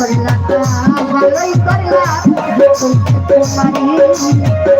করলা বলাই করলা তোমারে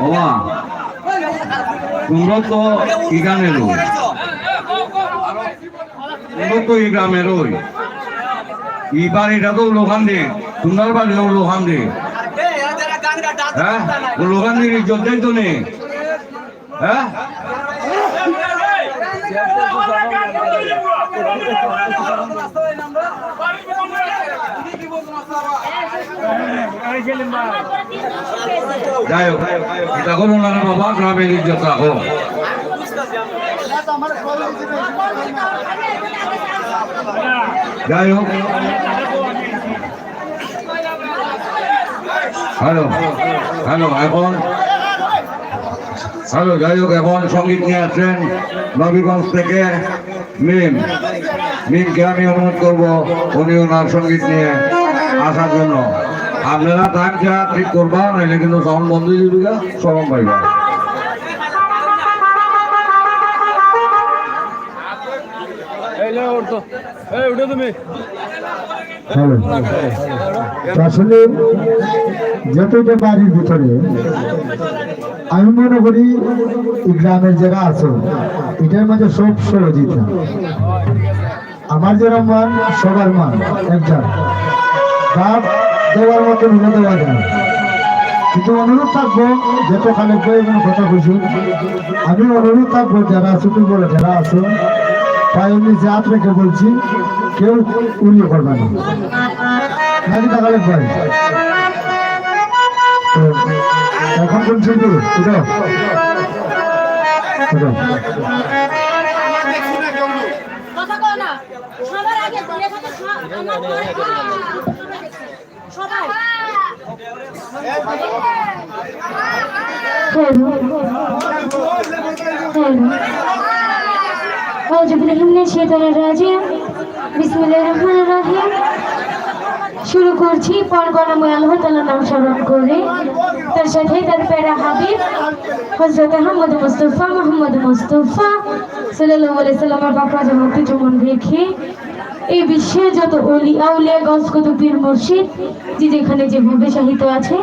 বাবা, তোমরা তো এই গ্রামের তোমরা তো এই গ্রামের ওই এই বাড়িটা তো লোকান দে তোমার বাড়িও লোকান দে। হ্যাঁ? ও লোকান দিয়ে দেয় তো হ্যাঁ? যাই হোক এটা করো বাবা গ্রামের ইজ্জত রাখো যাই হোক হ্যালো হ্যালো এখন হ্যালো যাই হোক এখন সংগীত নিয়ে আসছেন নবীগঞ্জ থেকে মিম। মিমকে আমি অনুরোধ করব উনি ওনার সংগীত নিয়ে আসার জন্য। আপনারা টাইমটা ঠিক করবা নাহলে কিন্তু সাউন্ড বন্ধ হয়ে যাবে গা, সরম পাইবা। আসলে যতটা বাড়ির ভিতরে আমি মনে করি গ্রামের জায়গা আছে এটার মধ্যে সব সহযোগিতা আমার যেরকম মান সবার মান একজন। বাপ দেওয়ার মতো হলে দেওয়া যায় কিন্তু অনুরোধ থাকব যত খালেক ভাই কোনো কথা কইছি আমি অনুরোধ থাকব যারা ছোট বড় যারা আছে পায়ের নিচে হাত রেখে বলছি, কেউ উড়িয়ে করবে না। নাকি তাকালে তো এখন বলছি কি কথা কও না। সবার আগে দূরে থাকে সব- আমার পরে সবাই শুরু করছি পরগনাময় আল্লাহ তাআলার নাম স্মরণ করে। তার সাথে তার প্যারা হাবিব হজরত আহমদ মুস্তফা, মোহাম্মদ মুস্তফা সাল্লাল্লাহু সাল্লামের বাপা জামাতে জমন রেখে এই বিশ্বে যত অলি আউলিয়া গস কুতুবীর মুর্শিদ, যে যেখানে যেভাবে সাহিত্য আছে,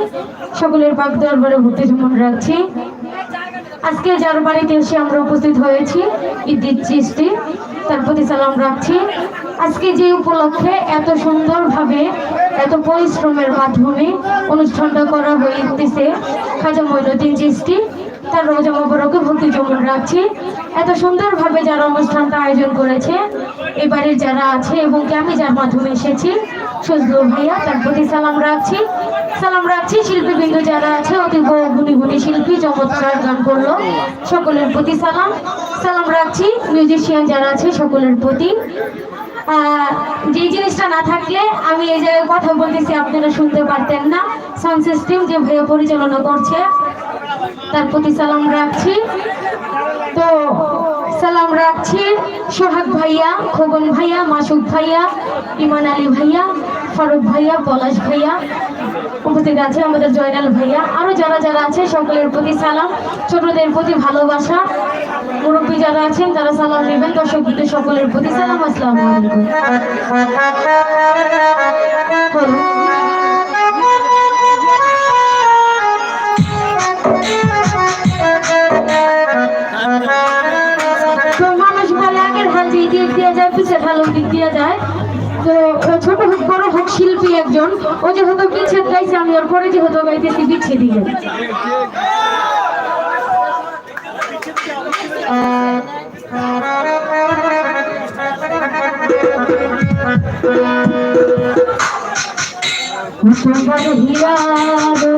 সকলের পাক দরবারে ভক্তি জমন রাখছি। আজকে যার বাড়িতে এসে আমরা উপস্থিত হয়েছি ঈদের চিস্তি তার প্রতি সালাম রাখছি। আজকে যে উপলক্ষে এত সুন্দরভাবে, এত পরিশ্রমের মাধ্যমে অনুষ্ঠানটা করা হইতেছে খাজা মঈনুদ্দিন চিস্তি তার রোজা মোবারকে ভক্তি জমন রাখছি। এত সুন্দরভাবে যারা অনুষ্ঠানটা আয়োজন করেছে, এবারে যারা আছে এবং আমি যার মাধ্যমে এসেছি, সজলু ভাইয়া তার প্রতি সালাম রাখছি। সালাম রাখছি, শিল্পীবৃন্দ যারা আছে অতি গুণী গুণী শিল্পী, চমৎকার গান করল, সকলের প্রতি সালাম। সালাম রাখছি, মিউজিশিয়ান যারা আছে, সকলের প্রতি। যে জিনিসটা না থাকলে আমি এই জায়গায় কথা বলতেছি, আপনারা শুনতে পারতেন না। সাউন্ড সিস্টেম যে পরিচালনা করছে, তার প্রতি সালাম রাখছি। তো, সালাম রাখছি সোহাগ ভাইয়া, খোকন ভাইয়া, মাসুদ ভাইয়া, ইমান আলী ভাইয়া, ফারুক ভাইয়া, পলাশ ভাইয়া উপস্থিত আছে আমাদের জয়নাল ভাইয়া। আরও যারা যারা আছে, সকলের প্রতি সালাম, ছোটদের প্রতি ভালোবাসা। মুরব্বী যারা আছেন, তারা সালাম নেবেন দর্শক সকলের প্রতি সালাম, আসসালামু দিক যায় ভালো দিক যায়। ছোট হোক, বড় হোক, শিল্পী একজন। ও যেহেতু বিচ্ছেদ গাইছে আমি ওর পরে যেহেতু গাইতেছি, বিচ্ছেদ দিয়ে। তোমার হিরারো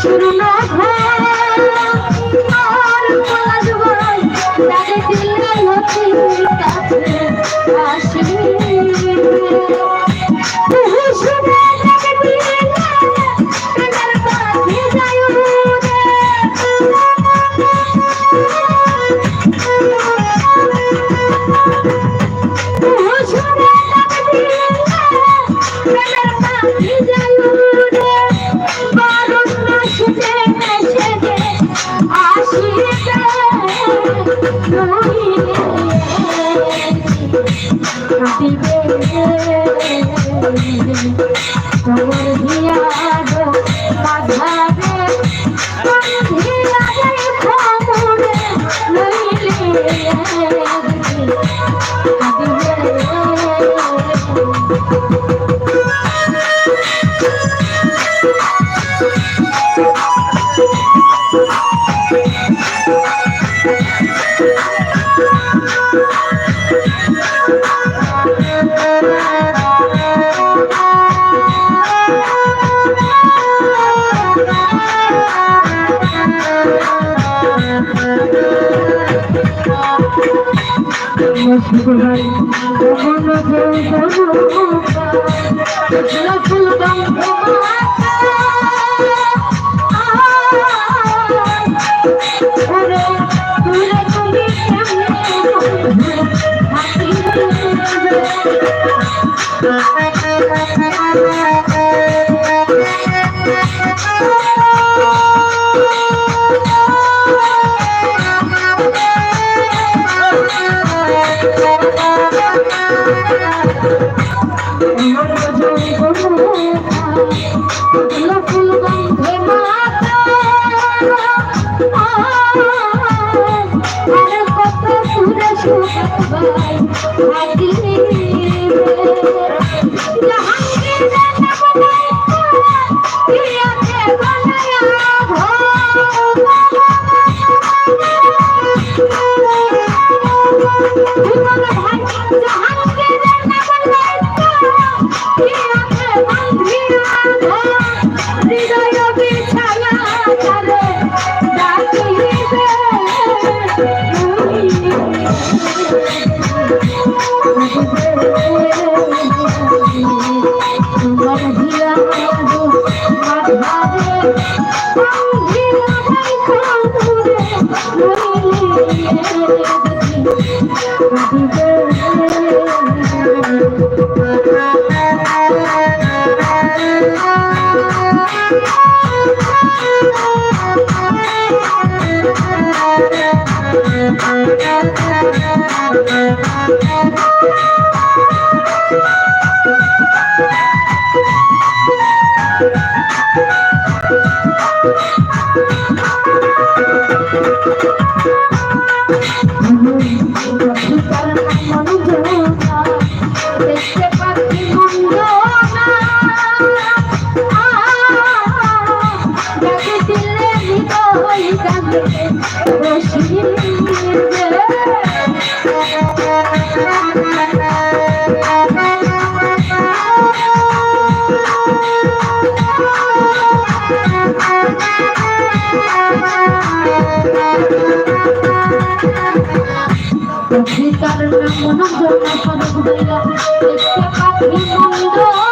শুরু না ফুলবাই Thank you. কারণ মন গোনা সব দেখতে পাখি মন্দ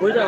বুঝা